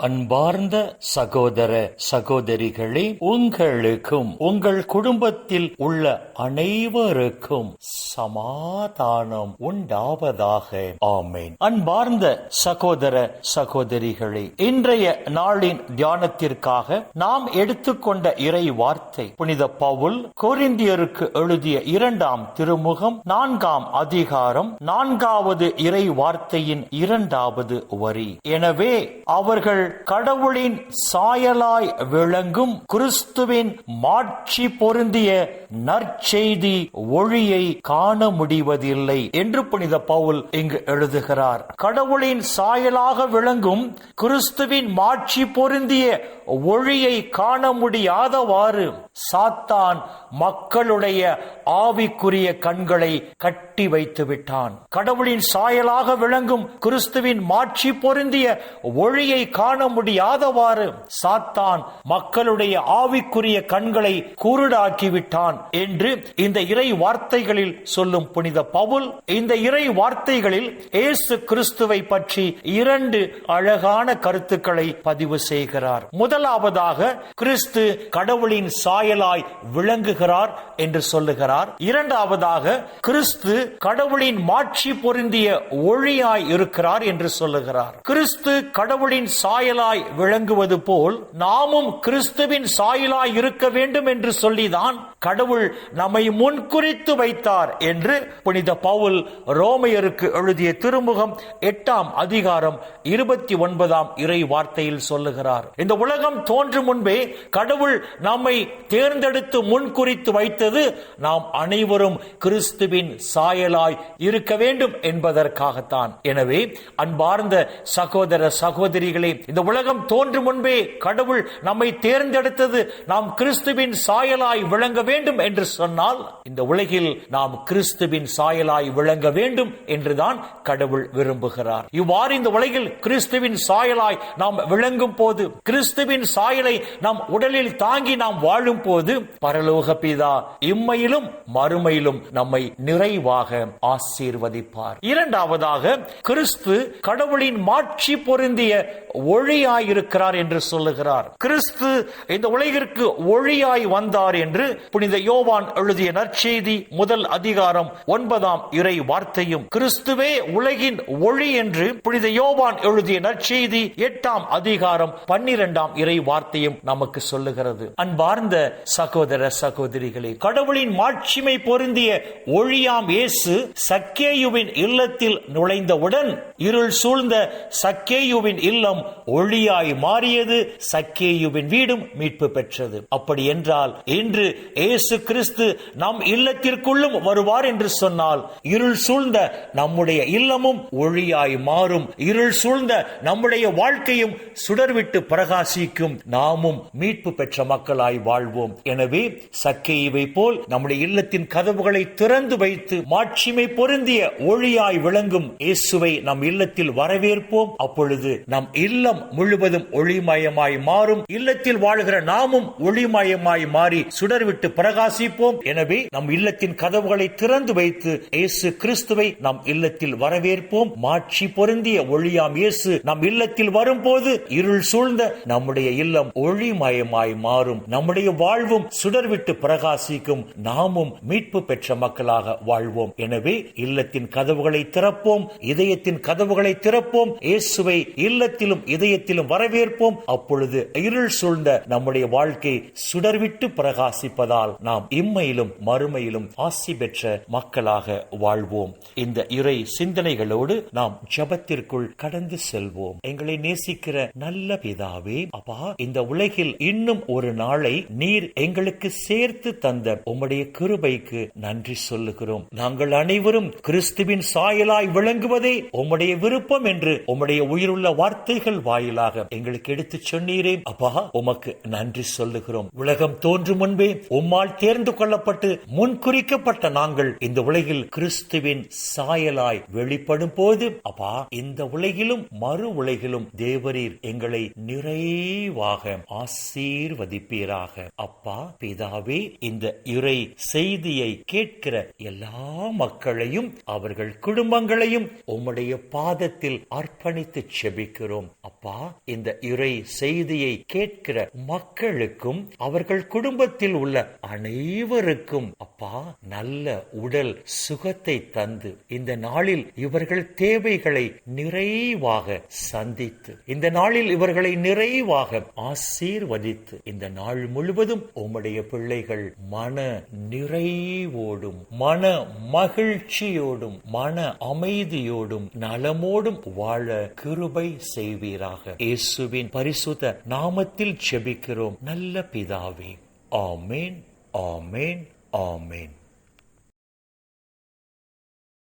அன்பார்ந்த சகோதர சகோதரிகளே உங்களுக்கும் உங்கள் குடும்பத்தில் உள்ள அனைவருக்கும் சமாதானம் உண்டாவதாக. ஆமேன். அன்பார்ந்த சகோதர சகோதரிகளே இன்றைய நாளின் தியானத்திற்காக நாம் எடுத்துக்கொண்ட இறை வார்த்தை புனித பவுல் கோரிந்தியருக்கு எழுதிய இரண்டாம் திருமுகம் நான்காம் அதிகாரம் நான்காவது இறை வார்த்தையின் இரண்டாவது வரி. எனவே அவர்கள் கடவுளின் சாயலாய் விளங்கும் கிறிஸ்துவின் மாட்சி பொருந்திய நற்செய்தி ஒளியை காண முடிவதில்லை என்று புனித பவுல் இங்கு எழுதுகிறார். கடவுளின் சாயலாக விளங்கும் கிறிஸ்துவின் மாட்சி பொருந்திய ஒளியை காண முடியாதவாறு சாத்தான் மக்களுடைய ஆவிக்குரிய கண்களை கட்டி வைத்து விட்டான் கடவுளின் சாயலாக விளங்கும் கிறிஸ்துவின் மாட்சி பொருந்திய ஒளியை காண காண முடியாதவாறு சாத்தான் மக்களுடைய ஆவிக்குரிய கண்களை குருடாக்கிவிட்டான் என்று இந்த இறை வார்த்தைகளில் சொல்லும் புனித பவுல் இந்த இறை வார்த்தைகளில் இயேசு கிறிஸ்துவை பற்றி இரண்டு அழகான கருத்துக்களை பதிவு செய்கிறார். முதலாவதாக கிறிஸ்து கடவுளின் சாயலாய் விளங்குகிறார் என்று சொல்லுகிறார். இரண்டாவதாக கிறிஸ்து கடவுளின் மாட்சி பொருந்திய ஒளியாய் இருக்கிறார் என்று சொல்லுகிறார். கிறிஸ்து கடவுளின் சாய சாயலாய் விளங்குவது போல் நாமும் கிறிஸ்துவின் சாயலாய் இருக்க வேண்டும் என்று சொல்லிதான் கடவுள் நம்மை முன்குறித்து வைத்தார் என்று புனித பவுல் ரோமையருக்கு எழுதிய திருமுகம் எட்டாம் அதிகாரம் இருபத்தி ஒன்பதாம் இறை வார்த்தையில் சொல்லுகிறார். இந்த உலகம் தோன்றும் முன்பே கடவுள் நம்மை தேர்ந்தெடுத்து முன்குறித்து வைத்தது நாம் அனைவரும் கிறிஸ்துவின் சாயலாய் இருக்க வேண்டும் என்பதற்காகத்தான். எனவே அன்பார்ந்த சகோதர சகோதரிகளே இந்த உலகம் தோன்றும் முன்பே கடவுள் நம்மை தேர்ந்தெடுத்தது நாம் கிறிஸ்துவின் சாயலாய் விளங்க வேண்டும் என்று சொன்னால் இந்த உலகில் நாம் கிறிஸ்துவின் சாயலாய் விளங்க வேண்டும் என்றுதான் கடவுள் விரும்புகிறார். இவ்வாறு இந்த உலகில் கிறிஸ்துவின் சாயலாய் நாம் விளங்கும் போது கிறிஸ்துவின் சாயலை நம் உடலில் தாங்கி நாம் வாழும் போது பரலோக பிதா இம்மையிலும் மறுமையிலும் நம்மை நிறைவாக ஆசீர்வதிப்பார். இரண்டாவதாக கிறிஸ்து கடவுளின் மாட்சி பொருந்திய ஒளியாயிருக்கிறார் என்று சொல்லுகிறார். கிறிஸ்து இந்த உலகிற்கு ஒளியாய் வந்தார் என்று புனித யோவான் எழுதிய நற்செய்தி முதல் அதிகாரம் ஒன்பதாம் இறை வார்த்தையும். கிறிஸ்துவே உலகின் ஒளி என்று புனித யோவான் எழுதிய நற்செய்தி எட்டாம் அதிகாரம் பன்னிரெண்டாம் இறை வார்த்தையும் நமக்கு சொல்லுகிறது. அன்பார்ந்த சகோதர சகோதரிகளே கடவுளின் மாட்சிமை பொருந்திய ஒழியாம் இயேசு சக்கேயுவின் இல்லத்தில் நுழைந்தவுடன் இருள் சூழ்ந்த சக்கேயுவின் இல்லம் ஒளியாய் மாறியது சக்கேயுவின் வீடும் மீட்பு பெற்றது. அப்படி என்றால் இன்று இயேசு கிறிஸ்து நம் இல்லத்திற்குள்ளும் வருவார் என்று சொன்னால் இருள் சூழ்ந்த நம்முடைய இல்லமும் ஒளியாய் மாறும். இருள் சூழ்ந்த நம்முடைய வாழ்க்கையும் சுடர்விட்டு பிரகாசிக்கும். நாமும் மீட்பு பெற்ற மக்களாய் வாழ்வோம். எனவே சக்கையவை போல் நம்முடைய இல்லத்தின் கதவுகளை திறந்து வைத்து மாட்சிமை பொருந்திய ஒளியாய் விளங்கும் இயேசுவை நம் இல்லத்தில் வரவேற்போம். அப்பொழுது நம் இல்லம் முழுவதும் ஒளிமயமாய் மாறும். இல்லத்தில் வாழ்கிற நாமும் ஒளிமயமாய் மாறி சுடர்விட்டு பிரகாசிப்போம். எனவே நம் இல்லத்தின் கதவுகளை திறந்து வைத்து இயேசு கிறிஸ்துவை நம் இல்லத்தில் வரவேற்போம். மாட்சி பொருந்திய ஒளியாம் இயேசு நம் இல்லத்தில் வரும்போது இருள் சூழ்ந்த நம்முடைய இல்லம் ஒளிமயமாய் மாறும். நம்முடைய வாழ்வும் சுடர்விட்டு பிரகாசிக்கும். நாமும் மீட்பு பெற்ற மக்களாக வாழ்வோம். எனவே இல்லத்தின் கதவுகளை திறப்போம். இதயத்தின் கதவுகளை திறப்போம். இயேசுவை இல்லத்திலும் இதயத்திலும் வரவேற்போம். அப்பொழுது இருள் சூழ்ந்த நம்முடைய வாழ்க்கை சுடர்விட்டு பிரகாசிப்பதால் நாம் இம்மையிலும் மறுமையிலும் ஆசி பெற்ற மக்களாக வாழ்வோம். இந்த இறை சிந்தனைகளோடு நாம் ஜபத்திற்குள் கடந்து செல்வோம். எங்களை நேசிக்கிற நல்ல பிதாவே அப்பா இந்த உலகில் இன்னும் ஒரு நாளை நீர் எங்களுக்கு சேர்த்து தந்த உம்முடைய கிருபைக்கு நன்றி சொல்லுகிறோம். நாங்கள் அனைவரும் கிறிஸ்துவின் சாயலாய் விளங்குவதே உம்முடைய விருப்பம் என்று உம்முடைய உயிருள்ள வார்த்தைகள் வாயிலாக எங்களுக்கு எடுத்துச் சொன்னீரே அப்பா உமக்கு நன்றி சொல்லுகிறோம். உலகம் தோன்றும் முன்பே உம்மா உம்மால் தேர்ந்து கொள்ளப்பட்டு முன்குறிக்கப்பட்ட நாங்கள் இந்த உலகில் கிறிஸ்துவின் சாயலாய் வெளிப்படும் போது அப்பா இந்த உலகிலும் மறு உலகிலும் தேவரீர் எங்களை நிறைவாக ஆசீர்வதிப்பீராக. அப்பா பிதாவே இந்த இறை செய்தியை கேட்கிற எல்லா மக்களையும் அவர்கள் குடும்பங்களையும் உம்முடைய பாதத்தில் அர்ப்பணித்து செபிக்கிறோம். அப்பா இந்த இறை செய்தியை கேட்கிற மக்களுக்கும் அவர்கள் குடும்பத்தில் உள்ள அனைவருக்கும் அப்பா நல்ல உடல் சுகத்தை தந்து இந்த நாளில் இவர்கள் தேவைகளை நிறைவாக சந்தித்து இந்த நாளில் இவர்களை நிறைவாக ஆசீர்வதித்து இந்த நாள் முழுவதும் உம்முடைய பிள்ளைகள் மன நிறைவோடும் மன மகிழ்ச்சியோடும் மன அமைதியோடும் நலமோடும் வாழ கிருபை செய்வீராக. இயேசுவின் பரிசுத்த நாமத்தில் செபிக்கிறோம் நல்ல பிதாவே. ஆமேன். ஆமேன் ஆமேன்.